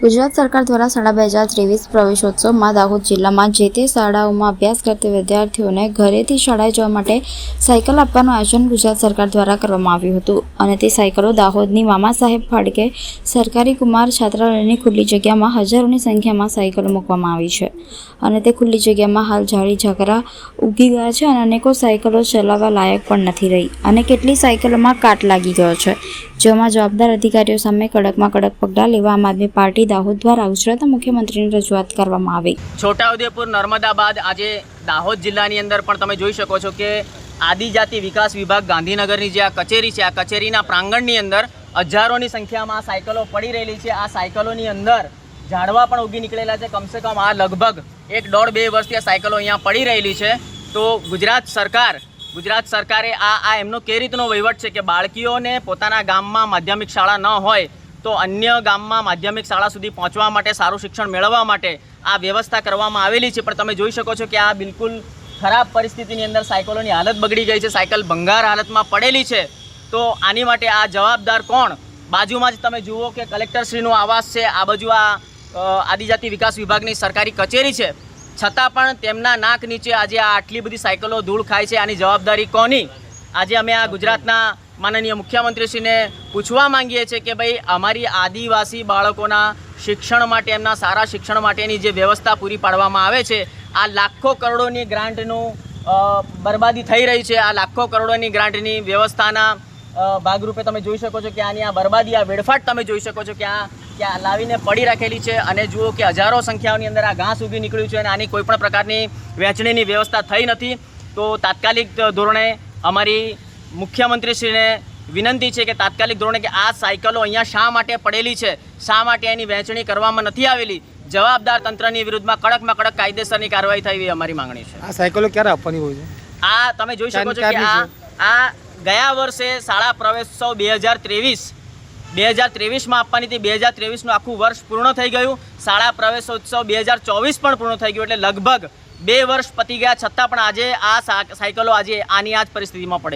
ગુજરાત સરકાર દ્વારા શાળા બે હજાર ત્રેવીસ પ્રવેશોત્સવમાં દાહોદ જિલ્લામાં જે તે શાળાઓમાં અભ્યાસ કરતી વિદ્યાર્થીઓને ઘરેથી શાળાએ જવા માટે સાયકલ આપવાનું આયોજન ગુજરાત સરકાર દ્વારા કરવામાં આવ્યું હતું. અને તે સાયકલો દાહોદની મામા સાહેબ ફાળકે સરકારી કુમાર છાત્રાલયની ખુલ્લી જગ્યામાં હજારોની સંખ્યામાં સાયકલો મૂકવામાં આવી છે. અને તે ખુલ્લી જગ્યામાં હાલ જાળી ઝઘરા ઉગી ગયા છે અને અનેકો સાયકલો ચલાવવા લાયક પણ નથી રહી અને કેટલી સાયકલોમાં કાટ લાગી ગયો છે. જેમાં જવાબદાર અધિકારીઓ સામે કડકમાં કડક પગલાં લેવા આમ આદમી પાર્ટી દાહોદ દ્વારા ગુજરાતના મુખ્યમંત્રીની રજૂઆત કરવામાં આવી. છોટાઉદેપુર નર્મદા બાદ આજે દાહોદ જિલ્લાની અંદર પણ તમે જોઈ શકો છો કે આદિજાતિ વિકાસ વિભાગ ગાંધીનગરની જે આ કચેરી છે, આ કચેરીના પ્રાંગણની અંદર હજારોની સંખ્યામાં આ સાયકલો પડી રહેલી છે. આ સાયકલોની અંદર ઝાડવા પણ ઉગી નીકળેલા છે. કમસે કમ આ લગભગ એક દોઢ બે વર્ષથી આ સાયકલો અહીંયા પડી રહેલી છે. તો ગુજરાત સરકાર ગુજરાત સરકારે આ આ એમનો કે રીતનો વહીવટ છે કે બાળકીઓને પોતાના ગામમાં માધ્યમિક શાળા ન હોય, તો અન્ય ગામમાં માધ્યમિક શાળા સુધી પહોંચવા માટે સારું શિક્ષણ મેળવવા માટે આ વ્યવસ્થા કરવામાં આવેલી છે. પણ તમે જોઈ શકો છો કે આ બિલકુલ ખરાબ પરિસ્થિતિની અંદર સાયકલોની હાલત બગડી ગઈ છે. સાયકલ ભંગાર હાલતમાં પડેલી છે. તો આની માટે આ જવાબદાર કોણ? બાજુમાં જ તમે જુઓ કે કલેક્ટરશ્રીનો આવાસ છે. આ બાજુ આ આદિજાતિ વિકાસ વિભાગની સરકારી કચેરી છે. છતાં પણ તેમના નાક નીચે આજે આ આટલી બધી સાયકલો ધૂળ ખાય છે. આની જવાબદારી કોની? આજે અમે આ ગુજરાતના માનનીય મુખ્યમંત્રીશ્રીને પૂછવા માંગીએ છીએ કે ભાઈ, અમારી આદિવાસી બાળકોના શિક્ષણ માટે, એમના સારા શિક્ષણ માટેની જે વ્યવસ્થા પૂરી પાડવામાં આવે છે, આ લાખો કરોડોની ગ્રાન્ટનું બરબાદી થઈ રહી છે. આ લાખો કરોડોની ગ્રાન્ટની વ્યવસ્થાના ભાગરૂપે તમે જોઈ શકો છો કે આની આ બરબાદી, આ વેડફાટ તમે જોઈ શકો છો કે આ આ લાવીને પડી રાખેલી છે અને જુઓ કે હજારો સંખ્યાઓની અંદર આ ઘાસ ઉગી નીકળ્યું છે અને આની કોઈ પણ પ્રકારની વહેંચણીની વ્યવસ્થા થઈ નથી. તો તાત્કાલિક ધોરણે અમારી મુખ્યમંત્રીશ્રીને વિનંતી છે કે તાત્કાલિક ધોરણે કે આ સાયકલો અહીંયા શા માટે પડેલી છે? શા માટે એની વહેંચણી કરવામાં નથી આવેલી? જવાબદાર તંત્રની વિરુદ્ધમાં કડકમાં કડક કાયદેસરની કાર્યવાહી થઈ એવી અમારી માંગણી છે. આ સાયકલો ક્યારે આપવાની હોય છે? આ તમે જોઈ શકો છો કે આ આ ગયા વર્ષે શાળા પ્રવેશોત્સવ બે હજાર ત્રેવીસ બે હજાર ત્રેવીસમાં આપવાની હતી. બે હજાર ત્રેવીસનું આખું વર્ષ પૂર્ણ થઈ ગયું. શાળા પ્રવેશોત્સવ બે હજાર ચોવીસ પણ પૂર્ણ થઈ ગયું એટલે લગભગ બે વર્ષ પતી ગયા. છતાં પણ આજે આ સાયકલો આજે આની આ જ પરિસ્થિતિમાં પડેલી